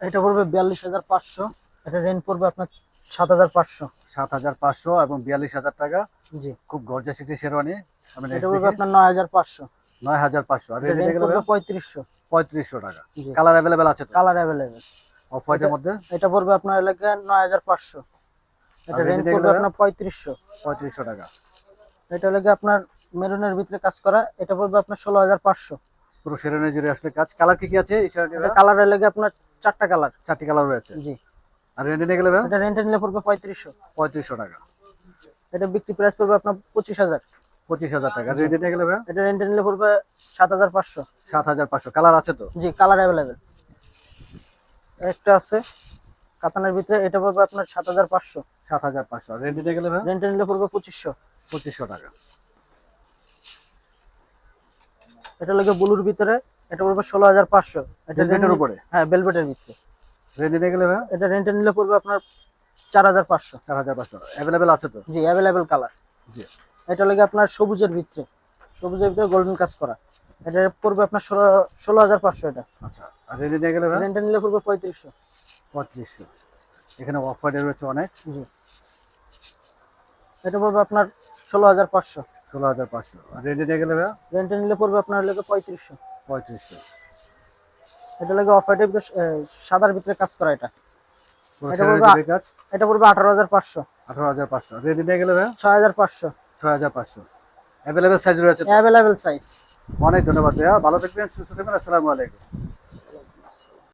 এটা পড়বে বিয়াল্লিশ হাজার পাঁচশো। এটা রেন্ট পড়বে আপনার সাত হাজার পাঁচশো। সাত হাজার পাঁচশো এবং বিয়াল্লিশ হাজার টাকা। জি। খুব গর্জাস একটি শেরওয়ানি। এটা পড়বে আপনার নয় হাজার পাঁচশো। নয় হাজার পাঁচশো। আর পঁয়ত্রিশশো। পঁয়ত্রিশশো টাকা। কালার অ্যাভেলেবেল আছে কালার অ্যাভেলেবেল অফ হোয়াইটের মধ্যে? এটা পড়বে আপনার এলাকায় নয় হাজার পাঁচশো। এটা রেন্ট পড়বে আপনার পঁয়ত্রিশশো। পঁয়ত্রিশশো টাকা। এটা লেগে আপনার মেরুনের ভিতরে কাজ করা। এটা পড়বে আপনার ষোলো হাজার পাঁচশো। পুরো শেরওয়ানি জুড়ে আসলে কাজ। কালার কি কি আছে কালারের লেগে আপনার চারটা কালার চারটি কালার রয়েছে। জি। আর রেডি নিয়ে গেলে এটা রেন্টে নিলে পড়বে পঁয়ত্রিশশো। পঁয়ত্রিশশো টাকা। এটা বিক্রি প্রাইস পড়বে আপনার পঁচিশ হাজার। পঁচিশ হাজার টাকা। রেডি নিয়ে গেলে এটা রেন্টে নিলে পড়বে সাত হাজার পাঁচশো। সাত হাজার পাঁচশো। কালার আছে তো? জি কালার অ্যাভেলেবেল একটা আছে কাতানের ভিতরে এটা পড়বে আপনার সাত হাজার পাঁচশো। সাত হাজার পাঁচশো। রেডি নিয়ে গেলে রেন্টে নিলে পড়বে পঁচিশশো। পঁচিশশো টাকা। এটা লেগে ব্লুর ভিতরে এটা পড়বে ষোলো হাজার পাঁচশো। এটা rent- উপরে? হ্যাঁ বেলভেটের ভিতরে রেডি নিয়ে গেলে এটা রেন্টে নিলে পড়বে আপনার চার হাজার পাঁচশো। চার হাজার পাঁচশো। অ্যাভেলেবেল আছে তো? জি অ্যাভেলেবেল কালার জি। এটা লেগে আপনার সবুজের ভিতরে। সবুজের ভিতরে গোল্ডেন কাজ করা। এটা পড়বে আপনার ষোলো ষোলো হাজার পাঁচশো এটা। আচ্ছা আর রেডি গেলে রেন্টে নিলে পড়বে পঁয়ত্রিশশো। পঁয়ত্রিশশো। এখানে অফ হোয়াইটের রয়েছে অনেক। জি। এটা পড়বে আপনার ষোলো হাজার পাঁচশো। ষোলো হাজার পাঁচশো। আর রেডি নিয়ে গেলে ভাই রেন্টে নিলে পড়বে আপনার লেগে পঁয়ত্রিশশো। পঁয়ত্রিশশো। এটা লাগে অফ হোয়াইটের সাদার ভিতরে কাজ করা এটা। এটা পড়বে আঠারো হাজার পাঁচশো। আঠারো হাজার পাঁচশো। রেডি নিয়ে গেলে ভাই ছয় হাজার পাঁচশো। ছয় হাজার পাঁচশো। অ্যাভেলেবেল সাইজ রয়েছে অ্যাভেলেবেল সাইজ অনেক ধন্যবাদ ভাইয়া। ভালো থাকবেন সুস্থ থাকবেন। আসসালামু আলাইকুম।